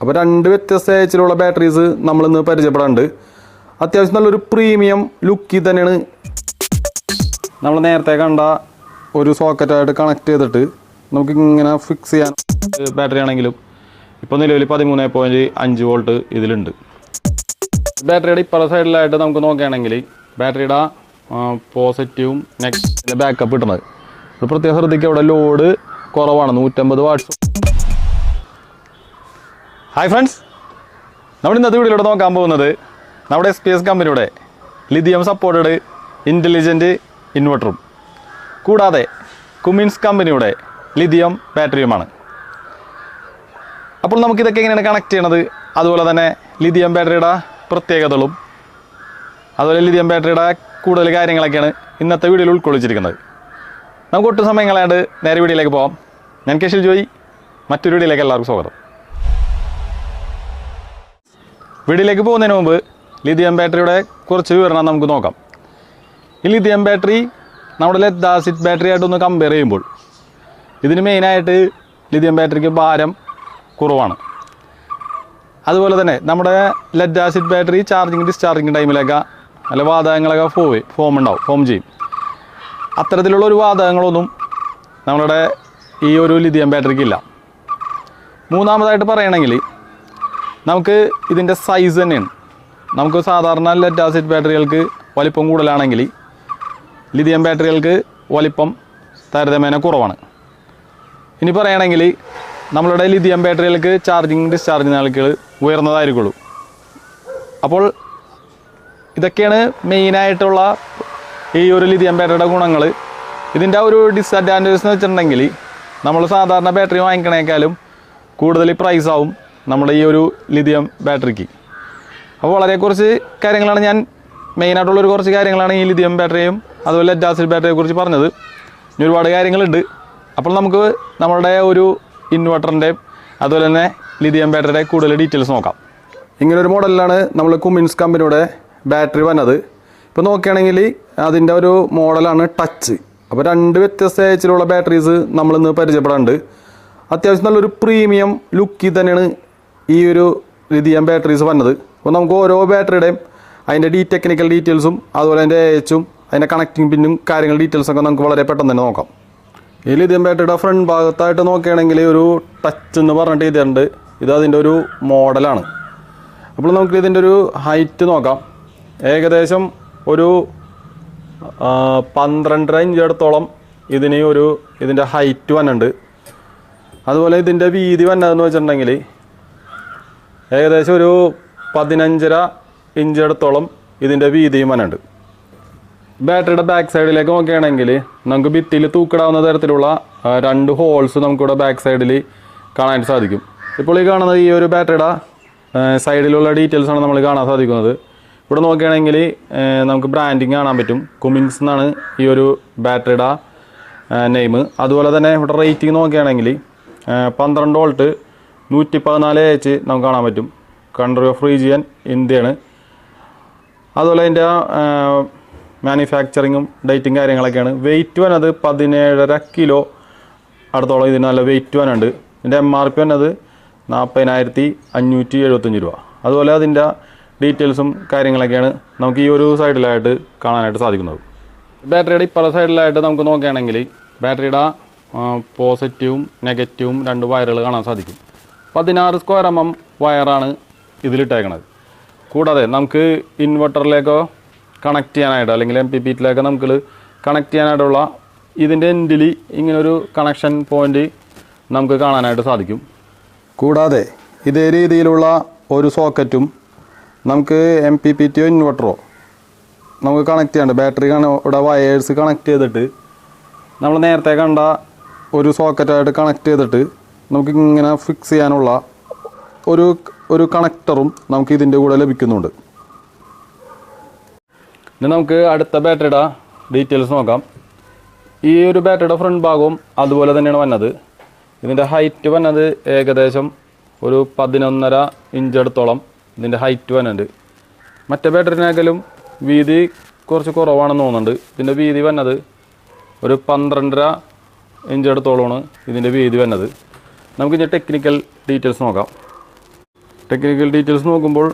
അപ്പോൾ രണ്ട് വ്യത്യസ്ത ഏച്ചിലുള്ള ബാറ്ററീസ് നമ്മളിന്ന് പരിചയപ്പെടാണ്ട് അത്യാവശ്യം നല്ലൊരു പ്രീമിയം ലുക്കിൽ തന്നെയാണ്. നമ്മൾ നേരത്തെ കണ്ട ഒരു സോക്കറ്റായിട്ട് കണക്ട് ചെയ്തിട്ട് നമുക്ക് ഇങ്ങനെ ഫിക്സ് ചെയ്യാൻ ബാറ്ററി ആണെങ്കിലും ഇപ്പോൾ നിലവിൽ പതിമൂന്ന് പോയിന്റ് അഞ്ച് വോൾട്ട് ഇതിലുണ്ട്. ബാറ്ററിയുടെ ഇപ്പുറ സൈഡിലായിട്ട് നമുക്ക് നോക്കുകയാണെങ്കിൽ ബാറ്ററിയുടെ പോസിറ്റീവും നെക്സ്റ്റ് ബാക്കപ്പ് കിട്ടുന്നത്. പ്രത്യേകം ശ്രദ്ധിക്കുക ഇവിടെ ലോഡ് കുറവാണ്. നൂറ്റമ്പത് വാട്ട്സ് ഹായ് ഫ്രണ്ട്സ് നമ്മൾ ഇന്നത്തെ വീഡിയോയിലൂടെ നോക്കാൻ പോകുന്നത് നമ്മുടെ എസ് പി എസ് കമ്പനിയുടെ ലിഥിയം സപ്പോർട്ടഡ് ഇന്റലിജന്റ് ഇൻവെർട്ടറും കൂടാതെ കുമിൻസ് കമ്പനിയുടെ ലിഥിയം ബാറ്ററിയുമാണ് അപ്പോൾ നമുക്കിതൊക്കെ എങ്ങനെയാണ് കണക്ട് ചെയ്യണത്? അതുപോലെ തന്നെ ലിഥിയം ബാറ്ററിയുടെ പ്രത്യേകതകളും അതുപോലെ ലിഥിയം ബാറ്ററിയുടെ കൂടുതൽ കാര്യങ്ങളൊക്കെയാണ് ഇന്നത്തെ വീഡിയോയിൽ ഉൾക്കൊള്ളിച്ചിരിക്കുന്നത്. നമുക്ക് ഒട്ടും സമയങ്ങളായിട്ട് നേരെ വീഡിയോയിലേക്ക് പോകാം ഞാൻ കെഷിൽ ജോയി മറ്റൊരു വീഡിയോയിലേക്ക് എല്ലാവർക്കും സ്വാഗതം. വീഡിയോയിലേക്ക് പോകുന്നതിന് മുമ്പ് ലിഥിയം ബാറ്ററിയുടെ കുറച്ച് വിവരണം നമുക്ക് നോക്കാം. ഈ ലിഥിയം ബാറ്ററി നമ്മുടെ ലെഡ് ആസിഡ് ബാറ്ററി ആയിട്ടൊന്ന് കമ്പയർ ചെയ്യുമ്പോൾ ഇതിന് മെയിനായിട്ട് ലിഥിയം ബാറ്ററിക്ക് ഭാരം കുറവാണ്. അതുപോലെ തന്നെ നമ്മുടെ lead acid battery charging discharging ടൈമിലൊക്കെ നല്ല വാതകങ്ങളൊക്കെ ഫോം ഫോം ഉണ്ടാവും ഫോം ചെയ്യും. അത്തരത്തിലുള്ള ഒരു വാതകങ്ങളൊന്നും നമ്മുടെ ഈ ഒരു ലിഥിയം ബാറ്ററിക്ക് ഇല്ല. മൂന്നാമതായിട്ട് പറയണമെങ്കിൽ നമുക്ക് ഇതിന്റെ സൈസ് തന്നെയാണ്. നമുക്ക് സാധാരണ ലെറ്റ് ആസിഡ് ബാറ്ററികൾക്ക് വലിപ്പം കൂടുതലാണെങ്കിൽ ലിഥിയം ബാറ്ററികൾക്ക് വലിപ്പം താരതമ്യേന കുറവാണ്. ഇനി പറയുകയാണെങ്കിൽ നമ്മളുടെ ലിഥിയം ബാറ്ററികൾക്ക് ചാർജിങ് ഡിസ്ചാർജിങ് നിരക്കുകൾ ഉയർന്നതായിരിക്കുള്ളൂ. അപ്പോൾ ഇതൊക്കെയാണ് മെയിനായിട്ടുള്ള ഈ ഒരു ലിഥിയം ബാറ്ററിയുടെ ഗുണങ്ങൾ. ഇതിന്റെ ഒരു ഡിസഡ്വാന്റേജ് എന്ന് വെച്ചിട്ടുണ്ടെങ്കിൽ നമ്മൾ സാധാരണ ബാറ്ററി വാങ്ങിക്കണേക്കാളും കൂടുതൽ പ്രൈസ് ആവും. നമ്മുടെ ഈ ഒരു ലിഥിയം ബാറ്ററിക്ക്. അപ്പോൾ വളരെ കുറച്ച് കാര്യങ്ങളാണ് ഞാൻ മെയിനായിട്ടുള്ളൊരു കുറച്ച് കാര്യങ്ങളാണ് ഈ ലിഥിയം ബാറ്ററിയും അതുപോലെ ലെഡ് ആസിഡ് ബാറ്ററിയെ കുറിച്ച് പറഞ്ഞത്. ഇനി ഒരുപാട് കാര്യങ്ങളുണ്ട്. അപ്പോൾ നമുക്ക് നമ്മുടെ ഒരു ഇൻവെർട്ടറിന്റെ അതുപോലെ തന്നെ ലിഥിയം ബാറ്ററിയുടെ കൂടുതൽ ഡീറ്റെയിൽസ് നോക്കാം. ഇങ്ങനൊരു മോഡലിലാണ് നമ്മൾ കുമിൻസ് കമ്പനിയുടെ ബാറ്ററി വന്നത്. ഇപ്പോൾ നോക്കുകയാണെങ്കിൽ അതിന്റെ ഒരു മോഡലാണ് ടച്ച് അപ്പോൾ രണ്ട് വ്യത്യസ്ത ഏച്ചിലുള്ള ബാറ്ററീസ് നമ്മളിന്ന് പരിചയപ്പെടാറുണ്ട് അത്യാവശ്യം നല്ലൊരു പ്രീമിയം ലുക്കിൽ തന്നെയാണ് ഈ ഒരു ലിഥിയം ബാറ്ററീസ് വന്നത്. അപ്പോൾ നമുക്ക് ഓരോ ബാറ്ററിയുടെയും അതിന്റെ ഡീ ടെക്നിക്കൽ ഡീറ്റെയിൽസും അതുപോലെ അതിന്റെ എച്ചും അതിന്റെ കണക്റ്റിംഗ് പിന്നും കാര്യങ്ങൾ ഡീറ്റെയിൽസൊക്കെ നമുക്ക് വളരെ പെട്ടെന്ന് തന്നെ നോക്കാം. ഈ ലിഥിയം ബാറ്ററിയുടെ ഫ്രണ്ട് ഭാഗത്തായിട്ട് നോക്കുകയാണെങ്കിൽ ഒരു ടച്ച് എന്ന് പറഞ്ഞിട്ട് ചെയ്തിട്ടുണ്ട് ഇത് അതിന്റെ ഒരു മോഡലാണ് അപ്പോൾ നമുക്ക് ഇതിന്റെ ഒരു ഹൈറ്റ് നോക്കാം. ഏകദേശം ഒരു പന്ത്രണ്ടര ഇഞ്ച് അടുത്തോളം ഇതിന് ഒരു ഇതിന്റെ ഹൈറ്റ് വന്നുണ്ട് അതുപോലെ ഇതിന്റെ വീതി വന്നതെന്ന് വെച്ചിട്ടുണ്ടെങ്കിൽ ഏകദേശം ഒരു പതിനഞ്ചര ഇഞ്ചടത്തോളം ഇതിന്റെ വീതിയും വനുണ്ട് ബാറ്ററിയുടെ ബാക്ക് സൈഡിലേക്ക് നോക്കുകയാണെങ്കിൽ നമുക്ക് ഭിത്തിയിൽ തൂക്കിടാവുന്ന തരത്തിലുള്ള രണ്ട് ഹോൾസ് നമുക്കിവിടെ ബാക്ക് സൈഡിൽ കാണാൻ സാധിക്കും. ഇപ്പോൾ ഈ കാണുന്നത് ഈ ഒരു ബാറ്ററിയുടെ സൈഡിലുള്ള ഡീറ്റെയിൽസ് ആണ് നമ്മൾ കാണാൻ സാധിക്കുന്നത്. ഇവിടെ നോക്കുകയാണെങ്കിൽ നമുക്ക് ബ്രാൻഡിങ് കാണാൻ പറ്റും. കുമിങ്സ് എന്നാണ് ഈ ഒരു ബാറ്ററിയുടെ നെയിം അതുപോലെ തന്നെ ഇവിടെ റേറ്റിംഗ് നോക്കുകയാണെങ്കിൽ പന്ത്രണ്ട് വോൾട്ട് നൂറ്റി പതിനാല് എച്ച് നമുക്ക് കാണാൻ പറ്റും. കൺട്രി ഓഫ് റീജിയൻ ഇന്ത്യയാണ്. അതുപോലെ അതിന്റെ മാനുഫാക്ചറിങ്ങും ഡേറ്റും കാര്യങ്ങളൊക്കെയാണ്. വെയിറ്റ് വന്നത് പതിനേഴര കിലോ അടുത്തോളം ഇതിന് നല്ല വെയിറ്റ് വനുണ്ട് ഇതിന്റെ എം ആർ പി വന്നത് നാൽപ്പതിനായിരത്തി അഞ്ഞൂറ്റി എഴുപത്തഞ്ച് രൂപ. അതുപോലെ അതിന്റെ ഡീറ്റെയിൽസും കാര്യങ്ങളൊക്കെയാണ് നമുക്ക് ഈ ഒരു സൈഡിലായിട്ട് കാണാനായിട്ട് സാധിക്കുന്നത്. ബാറ്ററിയുടെ ഇപ്പുറ സൈഡിലായിട്ട് നമുക്ക് നോക്കുകയാണെങ്കിൽ ബാറ്ററിയുടെ പോസിറ്റീവും നെഗറ്റീവും രണ്ട് വയറുകൾ കാണാൻ സാധിക്കും. പതിനാറ് സ്ക്വയർ എം എം വയറാണ് ഇതിലിട്ടേക്കണത്. കൂടാതെ നമുക്ക് ഇൻവെർട്ടറിലേക്കോ കണക്ട് ചെയ്യാനായിട്ട് അല്ലെങ്കിൽ എം പി പിറ്റിലേക്കോ നമുക്ക് കണക്ട് ചെയ്യാനായിട്ടുള്ള ഇതിന്റെ എൻഡിൽ ഇങ്ങനൊരു കണക്ഷൻ പോയിന്റ് നമുക്ക് കാണാനായിട്ട് സാധിക്കും. കൂടാതെ ഇതേ രീതിയിലുള്ള ഒരു സോക്കറ്റും നമുക്ക് എം പി പി ടിയോ ഇൻവെർട്ടറോ നമുക്ക് കണക്ട് ചെയ്യാണ്ട് ബാറ്ററി ഇവിടെ വയേഴ്സ് കണക്ട് ചെയ്തിട്ട് നമ്മൾ നേരത്തെ കണ്ട ഒരു സോക്കറ്റായിട്ട് കണക്ട് ചെയ്തിട്ട് നമുക്ക് ഇങ്ങനെ ഫിക്സ് ചെയ്യാനുള്ള ഒരു ഒരു കണക്ടറും നമുക്ക് ഇതിന്റെ കൂടെ ലഭിക്കുന്നുണ്ട്. ഇനി നമുക്ക് അടുത്ത ബാറ്ററിയുടെ ഡീറ്റെയിൽസ് നോക്കാം. ഈ ഒരു ബാറ്ററിയുടെ ഫ്രണ്ട് ഭാഗവും അതുപോലെ തന്നെയാണ് വന്നത്. ഇതിന്റെ ഹൈറ്റ് വന്നത് ഏകദേശം ഒരു പതിനൊന്നര ഇഞ്ച് അടുത്തോളം ഇതിന്റെ ഹൈറ്റ് വന്നുണ്ട് മറ്റേ ബാറ്ററിനേക്കാളും വീതി കുറച്ച് കുറവാണെന്ന് തോന്നുന്നുണ്ട്. ഇതിന്റെ വീതി വന്നത് ഒരു പന്ത്രണ്ടര ഇഞ്ചടുത്തോളമാണ് ഇതിന്റെ വീതി വന്നത്. നമുക്ക് ഇനി ടെക്നിക്കൽ ഡീറ്റെയിൽസ് നോക്കാം. ടെക്നിക്കൽ ഡീറ്റെയിൽസ് നോക്കുമ്പോൾ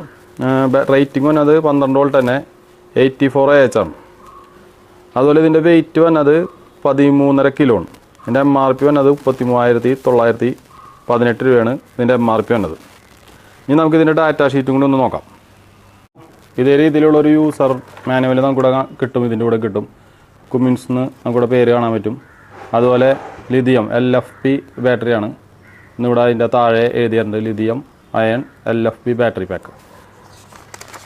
റേറ്റിംഗ് വന്നത് പന്ത്രണ്ട് വോൾട്ട് തന്നെ എയ്റ്റി ഫോർ എച്ച് ആണ്. അതുപോലെ ഇതിന്റെ വെയിറ്റ് വന്നത് പതിമൂന്നര കിലോ ആണ്. ഇതിന്റെ എം ആർ പി വന്നത് മുപ്പത്തി മൂവായിരത്തി തൊള്ളായിരത്തി പതിനെട്ട് രൂപയാണ് ഇതിന്റെ എം ആർ പി വന്നത്. ഇനി നമുക്ക് ഇതിന്റെ ഡാറ്റ ഷീറ്റും കൂടി ഒന്ന് നോക്കാം. ഇതേ രീതിയിലുള്ള ഒരു യൂസർ മാനുവൽ നമുക്കിവിടെ കിട്ടും. ഇതിന്റെ കൂടെ കിട്ടും. കുമിൻസ് എന്ന് നമുക്കിവിടെ പേര് കാണാൻ പറ്റും. അതുപോലെ ലിഥിയം എൽ എഫ് പി ബാറ്ററിയാണ് ഇന്നിവിടെ അതിന്റെ താഴെ എഴുതിയിട്ടുണ്ട് lithium iron L F B battery pack.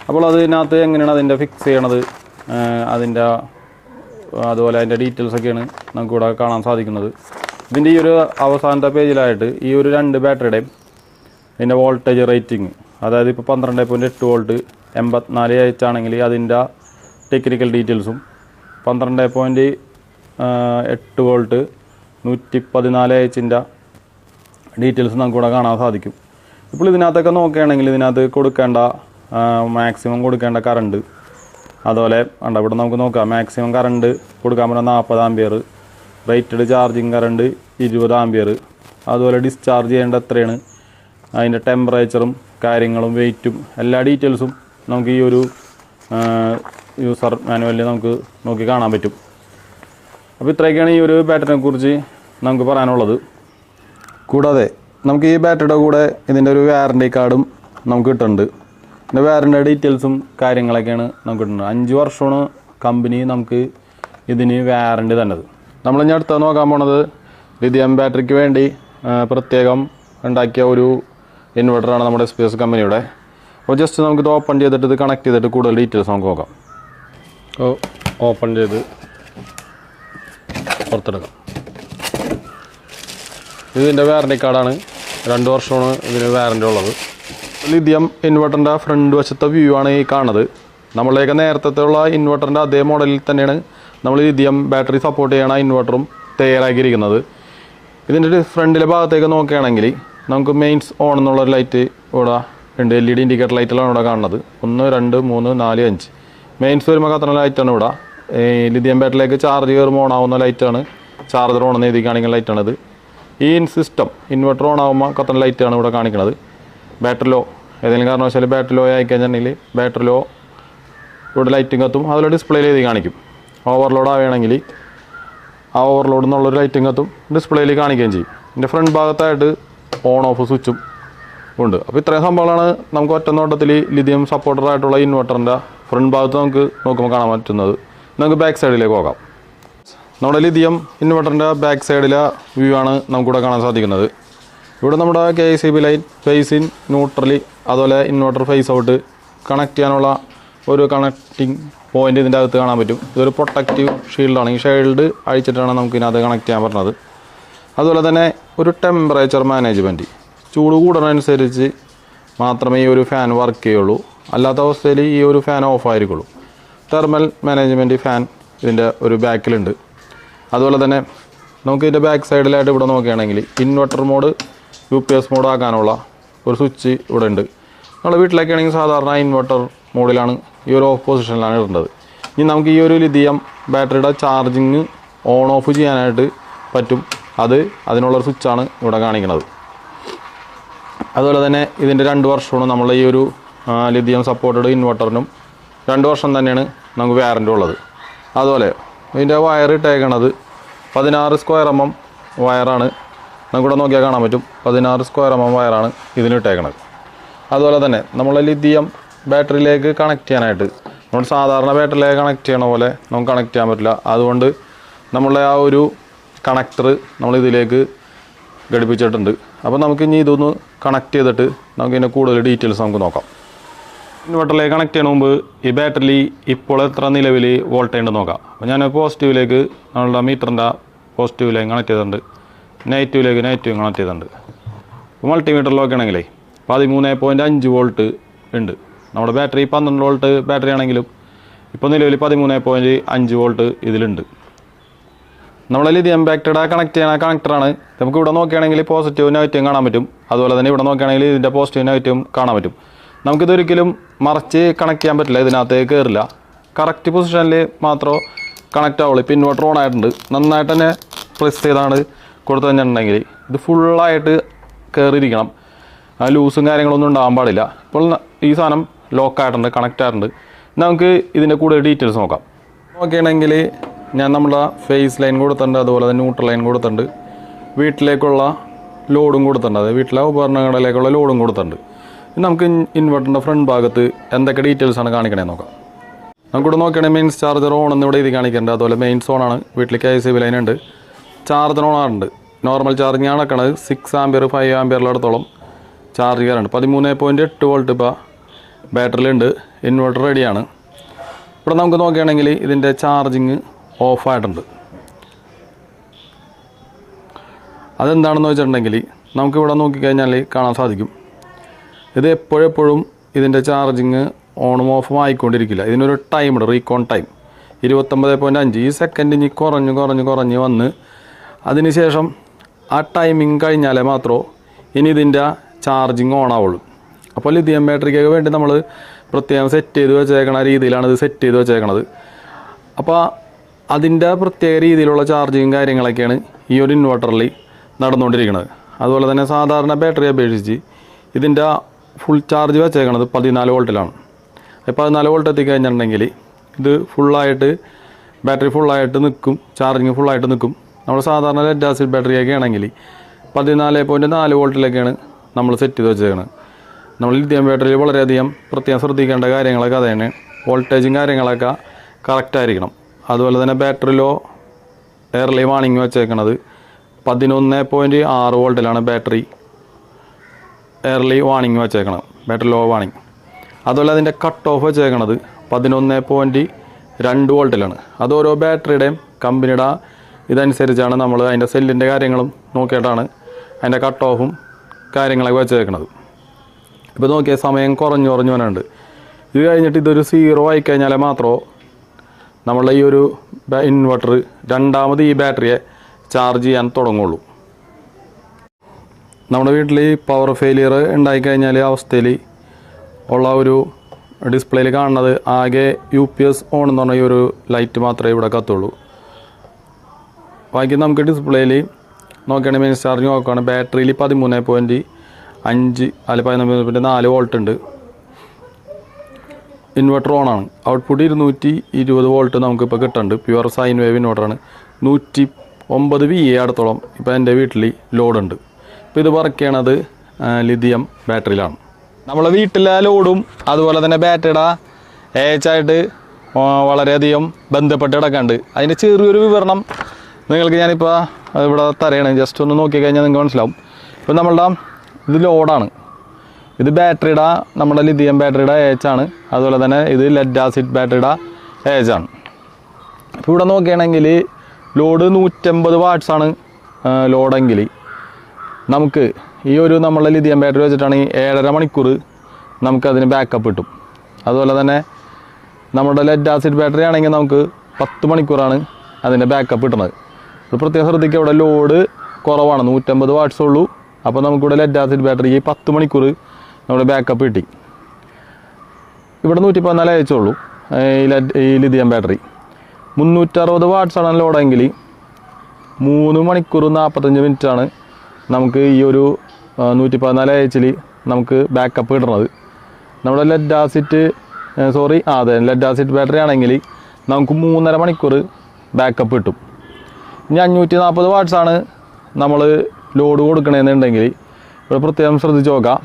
അപ്പോൾ അതിനകത്ത് എങ്ങനെയാണ് അതിന്റെ ഫിക്സ് ചെയ്യണത്? അതിന്റെ അതുപോലെ അതിന്റെ ഡീറ്റെയിൽസ് ഒക്കെയാണ് നമുക്കിവിടെ കാണാൻ സാധിക്കുന്നത്. ഇതിന്റെ ഈ ഒരു അവസാനത്തെ പേജിലായിട്ട് ഈ ഒരു രണ്ട് ബാറ്ററിയുടെയും ഇതിന്റെ വോൾട്ടേജ് റേറ്റിംഗ് അതായത് ഇപ്പോൾ പന്ത്രണ്ട് പോയിന്റ് എട്ട് വോൾട്ട് എൺപത്തിനാല് എച്ച് ആണെങ്കിൽ അതിന്റെ ടെക്നിക്കൽ ഡീറ്റെയിൽസും പന്ത്രണ്ട് പോയിന്റ് എട്ട് വോൾട്ട് നൂറ്റി പതിനാല് എച്ചിന്റെ ഡീറ്റെയിൽസ് നമുക്ക് ഇവിടെ കാണാൻ സാധിക്കും. ഇപ്പോൾ ഇതിനകത്തൊക്കെ നോക്കുകയാണെങ്കിൽ ഇതിനകത്ത് കൊടുക്കേണ്ട മാക്സിമം കൊടുക്കേണ്ട കറണ്ട് അതുപോലെ ഉണ്ട് ഇവിടെ നമുക്ക് നോക്കാം. മാക്സിമം കറണ്ട് കൊടുക്കാൻ പറ്റുന്ന നാൽപ്പത് ആംപിയർ റേറ്റഡ് ചാർജിങ് കറണ്ട് ഇരുപത് ആംപിയർ അതുപോലെ ഡിസ്ചാർജ് ചെയ്യേണ്ട എത്രയാണ്? അതിന്റെ ടെമ്പറേച്ചറും കാര്യങ്ങളും വെയിറ്റും എല്ലാ ഡീറ്റെയിൽസും നമുക്ക് ഈ ഒരു യൂസർ മാനുവലിൽ നമുക്ക് നോക്കി കാണാൻ പറ്റും. അപ്പോൾ ഇത്രയൊക്കെയാണ് ഈ ഒരു ബാറ്ററിനെ കുറിച്ച് നമുക്ക് പറയാനുള്ളത്. കൂടാതെ നമുക്ക് ഈ ബാറ്ററിയുടെ കൂടെ ഇതിന്റെ ഒരു വാറണ്ടി കാർഡും നമുക്ക് കിട്ടുന്നുണ്ട്. ഇതിന്റെ വാറണ്ടി ഡീറ്റെയിൽസും കാര്യങ്ങളൊക്കെയാണ് നമുക്ക് കിട്ടുന്നത്. അഞ്ച് വർഷമാണ് കമ്പനി നമുക്ക് ഇതിന് വാറണ്ടി തന്നത്. നമ്മൾ ഇനി അടുത്ത നോക്കാൻ പോണത് ലിഥിയം ബാറ്ററിക്ക് വേണ്ടി പ്രത്യേകം ഉണ്ടാക്കിയ ഒരു ഇൻവെർട്ടറാണ് നമ്മുടെ എസ് കമ്പനിയുടെ അപ്പോൾ ജസ്റ്റ് നമുക്ക് ഇത് ഓപ്പൺ ചെയ്തിട്ട് ഇത് കണക്ട് ചെയ്തിട്ട് കൂടുതൽ ഡീറ്റെയിൽസ് നമുക്ക് നോക്കാം. ഓപ്പൺ ചെയ്ത് പുറത്തെടുക്കാം. ഇതിന്റെ വാറണ്ടി കാർഡാണ് രണ്ട് വർഷമാണ് ഇതിന് വാറണ്ടി ഉള്ളത്. ലിഥിയം ഇൻവെർട്ടറിന്റെ ഫ്രണ്ട് വശത്തെ വ്യൂ ആണ് ഈ കാണുന്നത്. നമ്മളെയൊക്കെ നേരത്തെ ഉള്ള ഇൻവെർട്ടറിന്റെ അതേ മോഡലിൽ തന്നെയാണ് നമ്മൾ ലിഥിയം ബാറ്ററി സപ്പോർട്ട് ചെയ്യണ ഇൻവെർട്ടറും തയ്യാറാക്കിയിരിക്കുന്നത്. ഇതിന്റെ ഫ്രണ്ടിലെ ഭാഗത്തേക്ക് നോക്കുകയാണെങ്കിൽ നമുക്ക് മെയിൻസ് ഓൺ എന്നുള്ളൊരു ലൈറ്റ് ഇവിടെ ഉണ്ട്. എൽ ഇ ഡി ഇൻഡിക്കേറ്റർ ലൈറ്റിലാണ് ഇവിടെ കാണുന്നത്. ഒന്ന് രണ്ട് മൂന്ന് നാല് അഞ്ച്. മെയിൻസ് വരുമ്പോൾ കത്തുന്ന ലൈറ്റാണ് ഇവിടെ. ലിഥിയം ബാറ്ററിലേക്ക് ചാർജ് കയറുമ്പോൾ ഓൺ ആവുന്ന ലൈറ്റാണ് ചാർജർ ഓൺ എന്ന് എഴുതി കാണിക്കുന്ന ലൈറ്റാണിത് ഈ സിസ്റ്റം ഇൻവെർട്ടർ ഓൺ ആകുമ്പോൾ കത്തുന്ന ലൈറ്റാണ് ഇവിടെ കാണിക്കുന്നത് ബാറ്ററി ലോ ഏതെങ്കിലും കാരണവശാൽ ബാറ്ററി ലോ ആയി കഴിഞ്ഞിട്ടുണ്ടെങ്കിൽ ബാറ്ററി ലോ ഇവിടെ ലൈറ്റും കത്തും. അതിൽ ഡിസ്പ്ലേയിൽ എഴുതി കാണിക്കും. ഓവർലോഡ് ആവുകയാണെങ്കിൽ ആ ഓവർലോഡ് എന്നുള്ളൊരു ലൈറ്റും കത്തും. ഡിസ്പ്ലേയിൽ കാണിക്കുകയും ചെയ്യും. ഇതിന്റെ ഫ്രണ്ട് ഭാഗത്തായിട്ട് ഓൺ ഓഫ് സ്വിച്ചും ഉണ്ട്. അപ്പോൾ ഇത്രയും സംഭവങ്ങളാണ് നമുക്ക് ഒറ്റ നോട്ടത്തിൽ ലിഥിയം സപ്പോർട്ടർ ആയിട്ടുള്ള ഇൻവെർട്ടറിന്റെ ഫ്രണ്ട് ഭാഗത്ത് നമുക്ക് നോക്കുമ്പോൾ കാണാൻ പറ്റുന്നത്. നമുക്ക് ബാക്ക് സൈഡിലേക്ക് പോകാം. നമ്മുടെ ലിഥിയം ഇൻവെർട്ടറിന്റെ ബാക്ക് സൈഡിലെ വ്യൂ ആണ് നമുക്കിവിടെ കാണാൻ സാധിക്കുന്നത്. ഇവിടെ നമ്മുടെ K S C B line phase in ന്യൂട്രലി അതുപോലെ ഇൻവെർട്ടർ ഫേസ് ഔട്ട് കണക്ട് ചെയ്യാനുള്ള ഒരു കണക്റ്റിംഗ് പോയിന്റ് ഇതിന്റെ അകത്ത് കാണാൻ പറ്റും. ഇതൊരു പ്രൊട്ടക്റ്റീവ് ഷീൽഡാണ് ഈ ഷീൽഡ് അഴിച്ചിട്ടാണ് നമുക്ക് ഇതിനകത്ത് കണക്ട് ചെയ്യാൻ പറഞ്ഞത് അതുപോലെ തന്നെ ഒരു ടെമ്പറേച്ചർ മാനേജ്മെന്റ് ചൂട് കൂടുന്നതനുസരിച്ച് മാത്രമേ ഈ ഒരു ഫാൻ വർക്ക് ചെയ്യുള്ളൂ. അല്ലാത്ത അവസ്ഥയിൽ ഈ ഒരു ഫാൻ ഓഫ് ആയിരിക്കുള്ളൂ. തെർമൽ മാനേജ്മെന്റ് ഫാൻ ഇതിന്റെ ഒരു ബാക്കിലുണ്ട് അതുപോലെ തന്നെ നമുക്ക് ഇതിന്റെ ബാക്ക് സൈഡിലായിട്ട് ഇവിടെ നോക്കുകയാണെങ്കിൽ inverter mode U P S mode ആക്കാനുള്ള ഒരു സ്വിച്ച് ഇവിടെ ഉണ്ട്. നമ്മുടെ വീട്ടിലൊക്കെ ആണെങ്കിൽ സാധാരണ ഇൻവെർട്ടർ മോഡിലാണ് ഈ ഒരു ഓഫ് പൊസിഷനിലാണ് ഇടേണ്ടത്. ഇനി നമുക്ക് ഈ ഒരു ലിഥിയം ബാറ്ററിയുടെ ചാർജിങ് ഓൺ ഓഫ് ചെയ്യാനായിട്ട് പറ്റും. അത് അതിനുള്ളൊരു സ്വിച്ചാണ് ഇവിടെ കാണിക്കുന്നത്. അതുപോലെ തന്നെ ഇതിന്റെ രണ്ട് വർഷമാണ് നമ്മൾ ഈ ഒരു ലിഥിയം സപ്പോർട്ടഡ് ഇൻവെർട്ടറിനും രണ്ട് വർഷം തന്നെയാണ് നമുക്ക് വാറന്റി ഉള്ളത്. അതുപോലെ ഇതിന്റെ വയർ ഇട്ടേക്കണത് പതിനാറ് സ്ക്വയർ എം എം വയറാണ് നമുക്കിവിടെ നോക്കിയാൽ കാണാൻ പറ്റും. പതിനാറ് സ്ക്വയർ എം എം വയറാണ് ഇതിന് ഇട്ടേക്കണത്. അതുപോലെ തന്നെ നമ്മൾ ലിഥിയം ബാറ്ററിയിലേക്ക് കണക്ട് ചെയ്യാനായിട്ട് നമ്മൾ സാധാരണ ബാറ്ററിയിലേക്ക് കണക്ട് ചെയ്യണ പോലെ നമുക്ക് കണക്ട് ചെയ്യാൻ പറ്റില്ല. അതുകൊണ്ട് നമ്മളുടെ ആ ഒരു കണക്ടർ നമ്മൾ ഇതിലേക്ക് ഘടിപ്പിച്ചിട്ടുണ്ട്. അപ്പോൾ നമുക്ക് ഇനി ഇതൊന്ന് കണക്ട് ചെയ്തിട്ട് നമുക്ക് ഇതിന്റെ കൂടുതൽ ഡീറ്റെയിൽസ് നമുക്ക് നോക്കാം. ഇൻവെർട്ടറിലേക്ക് കണക്ട് ചെയ്യണ മുമ്പ് ഈ ബാറ്ററി ഇപ്പോൾ എത്ര നിലവിൽ വോൾട്ടേജ് ഉണ്ട് നോക്കാം. അപ്പോൾ ഞാൻ പോസിറ്റീവിലേക്ക് നമ്മളുടെ മീറ്ററിന്റെ പോസിറ്റീവിലേക്ക് കണക്ട് ചെയ്തിട്ടുണ്ട്. നെഗറ്റീവിലേക്ക് നെഗറ്റീവ് കണക്ട് ചെയ്തിട്ടുണ്ട്. ഇപ്പോൾ മൾട്ടിമീറ്ററിൽ നോക്കുകയാണെങ്കിലേ പതിമൂന്ന് പോയിന്റ് അഞ്ച് വോൾട്ട് ഉണ്ട്. നമ്മുടെ ബാറ്ററി പന്ത്രണ്ട് വോൾട്ട് ബാറ്ററി ആണെങ്കിലും ഇപ്പോൾ നിലവിൽ പതിമൂന്ന് പോയിന്റ് അഞ്ച് വോൾട്ട് ഇതിലുണ്ട്. നമ്മളെ ലിഥിയം ബാക്ടറിയുടെ കണക്ട് ചെയ്യുന്ന കണക്ടറാണ് നമുക്ക് ഇവിടെ നോക്കുകയാണെങ്കിൽ പോസിറ്റീവ് നെഗറ്റീവ് കാണാൻ പറ്റും. അതുപോലെ തന്നെ ഇവിടെ നോക്കുകയാണെങ്കിൽ ഇതിന്റെ പോസിറ്റീവ് നെഗറ്റീവ് കാണാൻ പറ്റും. നമുക്കിതൊരിക്കലും മറച്ച് കണക്ട് ചെയ്യാൻ പറ്റില്ല. ഇതിനകത്ത് കയറില്ല കറക്റ്റ് പൊസിഷനിൽ മാത്രമേ കണക്റ്റ് ആവുള്ളൂ. ഇപ്പോൾ ഇൻവെർട്ടർ ഓൺ ആയിട്ടുണ്ട്. നന്നായിട്ട് തന്നെ പ്രസ് ചെയ്താണ് കൊടുത്തു കഴിഞ്ഞിട്ടുണ്ടെങ്കിൽ ഇത് ഫുള്ളായിട്ട് കയറിയിരിക്കണം ലൂസും കാര്യങ്ങളൊന്നും ഉണ്ടാകാൻ പാടില്ല. ഇപ്പോൾ ഈ സാധനം ലോക്ക് ആയിട്ടുണ്ട് കണക്റ്റ് ആയിട്ടുണ്ട്. നമുക്ക് ഇതിന്റെ കൂടെ ഡീറ്റെയിൽസ് നോക്കാം. നോക്കുകയാണെങ്കിൽ ഞാൻ നമ്മുടെ ഫേസ് ലൈൻ കൊടുത്തിട്ടുണ്ട് അതുപോലെ തന്നെ ന്യൂട്രൽ ലൈൻ കൊടുത്തിട്ടുണ്ട്. വീട്ടിലേക്കുള്ള ലോഡും കൊടുത്തിട്ടുണ്ട്. അതായത് വീട്ടിലെ ഉപകരണങ്ങളിലേക്കുള്ള ലോഡും കൊടുത്തിട്ടുണ്ട്. നമുക്ക് ഇൻവെർട്ടറിന്റെ ഫ്രണ്ട് ഭാഗത്ത് എന്തൊക്കെ ഡീറ്റെയിൽസ് ആണ് കാണിക്കണേ നോക്കാം. നമുക്കിവിടെ നോക്കുകയാണെങ്കിൽ മെയിൻസ് ചാർജർ ഓൺ എന്ന് ഇവിടെ ഇത് കാണിക്കേണ്ടത് അതുപോലെ മെയിൻസ് ഓൺ ആണ്. വീട്ടിലേക്ക് ഐ സി ലൈൻ ഉണ്ട്. ചാർജർ ഓൺ ആണുണ്ട് നോർമൽ ചാർജിങ് ആണ് നടക്കണത് സിക്സ് ആംബിയർ ഫൈവ് ആംബിയറിലടത്തോളം ചാർജ് ചെയ്യാറുണ്ട്. പതിമൂന്ന് പോയിന്റ് എട്ട് വോൾട്ട് ഇപ്പോൾ ബാറ്ററിയിലുണ്ട് ഇൻവെർട്ടർ റെഡിയാണ് ഇവിടെ നമുക്ക് നോക്കുകയാണെങ്കിൽ ഇതിന്റെ ചാർജിങ് ഓഫായിട്ടുണ്ട് അതെന്താണെന്ന് വെച്ചിട്ടുണ്ടെങ്കിൽ നമുക്കിവിടെ നോക്കിക്കഴിഞ്ഞാൽ കാണാൻ സാധിക്കും. ഇത് എപ്പോഴെപ്പോഴും ഇതിന്റെ ചാർജിങ് ഓണും ഓഫും ആയിക്കൊണ്ടിരിക്കില്ല. ഇതിനൊരു ടൈം ഉണ്ട് റീകോൺ ടൈം ഇരുപത്തൊമ്പത് പോയിന്റ് അഞ്ച്. ഈ സെക്കൻഡ് ഇനി കുറഞ്ഞ് കുറഞ്ഞ് കുറഞ്ഞ് വന്ന് അതിനുശേഷം ആ ടൈമിങ് കഴിഞ്ഞാലേ മാത്രമേ ഇനി ഇതിന്റെ ചാർജിങ് ഓൺ ആവുള്ളൂ. അപ്പോൾ ലിഥിയം ബാറ്ററിക്കൊക്കെ വേണ്ടി നമ്മൾ പ്രത്യേകം സെറ്റ് ചെയ്ത് വെച്ചേക്കണ രീതിയിലാണ് ഇത് സെറ്റ് ചെയ്ത് വെച്ചേക്കണത്. അപ്പോൾ അതിന്റെ പ്രത്യേക രീതിയിലുള്ള ചാർജിങ്ങും കാര്യങ്ങളൊക്കെയാണ് ഈ ഒരു ഇൻവെർട്ടറിൽ നടന്നുകൊണ്ടിരിക്കുന്നത് അതുപോലെ തന്നെ സാധാരണ ബാറ്ററി അപേക്ഷിച്ച് ഇതിന്റെ ഫുൾ ചാർജ് വെച്ചേക്കണത് പതിനാല് വോൾട്ടിലാണ്. പതിനാല് വോൾട്ട് എത്തിക്കഴിഞ്ഞിട്ടുണ്ടെങ്കിൽ ഇത് ഫുള്ളായിട്ട് ബാറ്ററി ഫുള്ളായിട്ട് നിൽക്കും ചാർജിങ് ഫുള്ളായിട്ട് നിൽക്കും നമ്മൾ സാധാരണ ലെഡ് ആസിഡ് ബാറ്ററിയൊക്കെ ആണെങ്കിൽ പതിനാല് പോയിന്റ് നാല് വോൾട്ടിലൊക്കെയാണ് നമ്മൾ സെറ്റ് ചെയ്ത് വെച്ചേക്കുന്നത് നമ്മൾ ലിഥിയം ബാറ്ററിയിൽ വളരെയധികം പ്രത്യേകം ശ്രദ്ധിക്കേണ്ട കാര്യങ്ങളൊക്കെ അതേ വോൾട്ടേജും കാര്യങ്ങളൊക്കെ കറക്റ്റ് ആയിരിക്കണം. അതുപോലെ തന്നെ ബാറ്ററിയിലോ എയർലി വാണിംഗ് വെച്ചേക്കണത് പതിനൊന്ന് പോയിന്റ് ആറ് വോൾട്ടിലാണ് ബാറ്ററി എയർലി വാണിംഗ് വെച്ചേക്കണം. ബാറ്ററി ലോ വാണിംഗ് അതുപോലെ അതിന്റെ കട്ട് ഓഫ് വെച്ചേക്കണത് പതിനൊന്ന് പോയിന്റ് രണ്ട് വോൾട്ടിലാണ്. അത് ഓരോ ബാറ്ററിയുടെയും കമ്പനിയുടെ ഇതനുസരിച്ചാണ് നമ്മൾ അതിന്റെ സെല്ലിന്റെ കാര്യങ്ങളും നോക്കിയിട്ടാണ് അതിന്റെ കട്ട് ഓഫും കാര്യങ്ങളൊക്കെ വെച്ചേക്കണത്. ഇപ്പോൾ നോക്കിയ സമയം കുറഞ്ഞു കുറഞ്ഞു വരാനുണ്ട് ഇത് കഴിഞ്ഞിട്ട് ഇതൊരു സീറോ ആയി കഴിഞ്ഞാൽ മാത്രമോ നമ്മളുടെ ഈ ഒരു ഇൻവെർട്ടർ രണ്ടാമത് ഈ ബാറ്ററിയെ ചാർജ് ചെയ്യാൻ തുടങ്ങുള്ളൂ. നമ്മുടെ വീട്ടിൽ ഈ പവർ ഫെയിലിയർ ഉണ്ടായിക്കഴിഞ്ഞാൽ അവസ്ഥയിൽ ഉള്ള ഒരു ഡിസ്പ്ലേയിൽ കാണുന്നത് ആകെ യു പി എസ് ഓൺ എന്ന് പറഞ്ഞ ഈ ഒരു ലൈറ്റ് മാത്രമേ ഇവിടെ കത്തുള്ളൂ. ബാക്കി നമുക്ക് ഡിസ്പ്ലേയിൽ നോക്കുകയാണെങ്കിൽ മെയിൻ ചാർജ് നോക്കുകയാണ് ബാറ്ററിയിൽ പതിമൂന്ന് പോയിന്റ് അഞ്ച് അല്ല പതിനൊന്ന് പോയിന്റ് നാല് വോൾട്ട് ഉണ്ട്. ഇൻവെർട്ടർ ഓൺ ആണ്. ഔട്ട്പുട്ട് ഇരുന്നൂറ്റി ഇരുപത് വോൾട്ട് നമുക്കിപ്പോൾ കിട്ടുന്നുണ്ട് പ്യുവർ സൈൻ വേവ് ഇൻവെർട്ടറാണ് നൂറ്റി ഒമ്പത് വി എ അടുത്തോളം ഇപ്പോൾ എന്റെ വീട്ടിൽ ലോഡുണ്ട് ഇപ്പോൾ ഇത് വർക്ക് ചെയ്യണത് ലിഥിയം ബാറ്ററിയിലാണ്. നമ്മളെ വീട്ടിലെ ലോഡും അതുപോലെ തന്നെ ബാറ്ററിയുടെ ഏച്ചായിട്ട് വളരെയധികം ബന്ധപ്പെട്ട് കിടക്കുന്നുണ്ട് അതിന്റെ ചെറിയൊരു വിവരണം നിങ്ങൾക്ക് ഞാനിപ്പോൾ ഇവിടെ തരയാണ്. ജസ്റ്റ് ഒന്ന് നോക്കി കഴിഞ്ഞാൽ നിങ്ങൾക്ക് മനസ്സിലാവും. ഇപ്പോൾ നമ്മളുടെ ഇത് ലോഡാണ് ഇത് ബാറ്ററിയുടെ നമ്മുടെ ലിഥിയം ബാറ്ററിയുടെ ഏച്ചാണ് അതുപോലെ തന്നെ ഇത് ലെഡ് ആസിഡ് ബാറ്ററിയുടെ ഏച്ചാണ് ഇപ്പോൾ ഇവിടെ നോക്കുകയാണെങ്കിൽ ലോഡ് നൂറ്റമ്പത് വാട്ട്സാണ് ലോഡെങ്കിൽ നമുക്ക് ഈ ഒരു നമ്മളെ ലിഥിയം ബാറ്ററി വെച്ചിട്ടാണെങ്കിൽ ഏഴര മണിക്കൂർ നമുക്കതിന് ബാക്കപ്പ് കിട്ടും. അതുപോലെ തന്നെ നമ്മുടെ ലെഡ് ആസിഡ് ബാറ്ററി ആണെങ്കിൽ നമുക്ക് പത്ത് മണിക്കൂറാണ് അതിന്റെ ബാക്കപ്പ് കിട്ടുന്നത്. ഇത് പ്രത്യേകം ശ്രദ്ധിക്കുക ഇവിടെ ലോഡ് കുറവാണ് നൂറ്റമ്പത് വാട്ട്സ് ഉള്ളൂ. അപ്പോൾ നമുക്കിവിടെ ലെഡ് ആസിഡ് ബാറ്ററിക്ക് പത്ത് മണിക്കൂർ നമ്മുടെ ബാക്കപ്പ് കിട്ടി. ഇവിടെ നൂറ്റി പതിനാല് അയച്ചുള്ളൂ ഈ ലെഡ് ഈ ലിഥിയം ബാറ്ററി മുന്നൂറ്ററുപത് വാട്ട്സാണ് ലോഡെങ്കിൽ മൂന്ന് മണിക്കൂർ നാൽപ്പത്തഞ്ച് മിനിറ്റാണ് നമുക്ക് ഈ ഒരു നൂറ്റി പതിനാല് എച്ചിൽ നമുക്ക് ബാക്കപ്പ് കിട്ടുന്നത് നമ്മുടെ ലെഡ് ആസിറ്റ് സോറി ആ അതെ ലെഡ് ആസിറ്റ് ബാറ്ററി ആണെങ്കിൽ നമുക്ക് മൂന്നര മണിക്കൂർ ബാക്കപ്പ് കിട്ടും. ഇനി അഞ്ഞൂറ്റി നാൽപ്പത് വാട്ട്സാണ് നമ്മൾ ലോഡ് കൊടുക്കണമെന്നുണ്ടെങ്കിൽ ഇവിടെ പ്രത്യേകം ശ്രദ്ധിച്ച് നോക്കാം.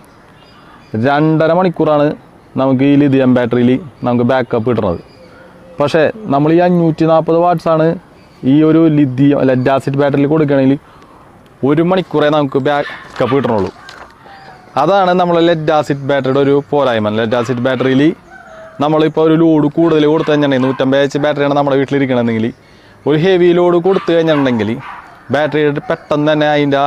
രണ്ടര മണിക്കൂറാണ് നമുക്ക് ഈ ലിഥിയം ബാറ്ററിയിൽ നമുക്ക് ബാക്കപ്പ് കിട്ടുന്നത് പക്ഷേ നമ്മൾ ഈ അഞ്ഞൂറ്റി നാൽപ്പത് വാട്ട്സാണ് ഈ ഒരു ലിഥിയം ലെഡ് ആസിഡ് ബാറ്ററിയിൽ കൊടുക്കുകയാണെങ്കിൽ ഒരു മണിക്കൂറേ നമുക്ക് ബാക്കപ്പ് കിട്ടണുള്ളൂ. അതാണ് നമ്മൾ ലെഡ് ആസിഡ് ബാറ്ററിയുടെ ഒരു പോരായ്മ. ലെഡ് ആസിഡ് ബാറ്ററിയിൽ നമ്മളിപ്പോൾ ഒരു ലോഡ് കൂടുതൽ കൊടുത്തു കഴിഞ്ഞിട്ടുണ്ടെങ്കിൽ നൂറ്റമ്പത് എച്ച് ബാറ്ററിയാണ് നമ്മുടെ വീട്ടിലിരിക്കണമെന്നെങ്കിൽ ഒരു ഹെവി ലോഡ് കൊടുത്തു കഴിഞ്ഞിട്ടുണ്ടെങ്കിൽ ബാറ്ററിയുടെ പെട്ടെന്ന് തന്നെ അതിന്റെ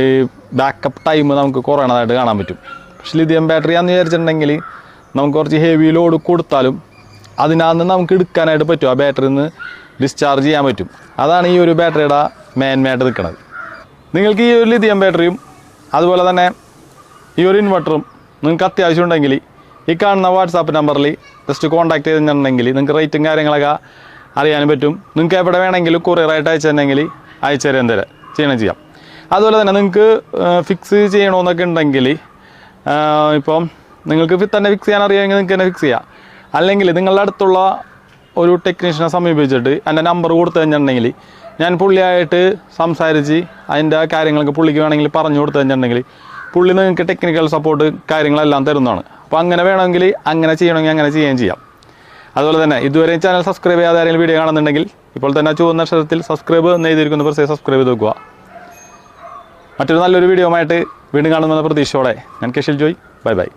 ഈ ബാക്കപ്പ് ടൈം നമുക്ക് കുറയണതായിട്ട് കാണാൻ പറ്റും. പക്ഷേ ലിഥിയം ബാറ്ററി ആണെന്ന് വിചാരിച്ചിട്ടുണ്ടെങ്കിൽ നമുക്ക് കുറച്ച് ഹെവി ലോഡ് കൊടുത്താലും അതിനകത്ത് നമുക്ക് എടുക്കാനായിട്ട് പറ്റും. ആ ബാറ്ററിയിൽ നിന്ന് ഡിസ്ചാർജ് ചെയ്യാൻ പറ്റും. അതാണ് ഈ ഒരു ബാറ്ററിയുടെ മേന്മയായിട്ട് നിൽക്കുന്നത് നിങ്ങൾക്ക് ഈ ഒരു ലിഥിയം ബാറ്ററിയും അതുപോലെ തന്നെ ഈ ഒരു ഇൻവെർട്ടറും നിങ്ങൾക്ക് അത്യാവശ്യം ഉണ്ടെങ്കിൽ ഈ കാണുന്ന വാട്സാപ്പ് നമ്പറിൽ ജസ്റ്റ് കോൺടാക്ട് ചെയ്തിട്ടുണ്ടെങ്കിൽ നിങ്ങൾക്ക് റേറ്റും കാര്യങ്ങളൊക്കെ അറിയാനും പറ്റും. നിങ്ങൾക്ക് എവിടെ വേണമെങ്കിലും കൊറിയറായിട്ട് അയച്ചു തന്നെങ്കിൽ അയച്ചു തരാൻ തരാം. ചെയ്യണം ചെയ്യാം. അതുപോലെ തന്നെ നിങ്ങൾക്ക് ഫിക്സ് ചെയ്യണമെന്നൊക്കെ ഉണ്ടെങ്കിൽ ഇപ്പം നിങ്ങൾക്ക് തന്നെ ഫിക്സ് ചെയ്യാൻ അറിയാമെങ്കിൽ നിങ്ങൾക്ക് തന്നെ ഫിക്സ് ചെയ്യാം. അല്ലെങ്കിൽ നിങ്ങളുടെ അടുത്തുള്ള ഒരു ടെക്നീഷ്യനെ സമീപിച്ചിട്ട് എന്റെ നമ്പർ കൊടുത്തു കഴിഞ്ഞിട്ടുണ്ടെങ്കിൽ ഞാൻ പുള്ളിയായിട്ട് സംസാരിച്ച് അതിന്റെ കാര്യങ്ങളൊക്കെ പുള്ളിക്ക് വേണമെങ്കിൽ പറഞ്ഞു കൊടുത്തു കഴിഞ്ഞിട്ടുണ്ടെങ്കിൽ പുള്ളി നിങ്ങൾക്ക് ടെക്നിക്കൽ സപ്പോർട്ട് കാര്യങ്ങളെല്ലാം തരുന്നതാണ്. അപ്പോൾ അങ്ങനെ വേണമെങ്കിൽ അങ്ങനെ ചെയ്യണമെങ്കിൽ അങ്ങനെ ചെയ്യുകയും ചെയ്യാം. അതുപോലെ തന്നെ ഇതുവരെ ചാനൽ സബ്സ്ക്രൈബ് ചെയ്യാതെ ആരെങ്കിലും വീഡിയോ കാണുന്നുണ്ടെങ്കിൽ ഇപ്പോൾ തന്നെ ചുവന്ന അക്ഷരത്തിൽ സബ്സ്ക്രൈബ് എന്ന് എഴുതിയിരിക്കുന്ന പ്രത്യേകം സബ്സ്ക്രൈബ് ചെയ്ത് വെക്കുക. മറ്റൊരു നല്ലൊരു വീഡിയോ ആയിട്ട് വീണ്ടും കാണുമെന്ന പ്രതീക്ഷയോടെ ഞാൻ കെഷിൽ ജോയ് ബൈ ബൈ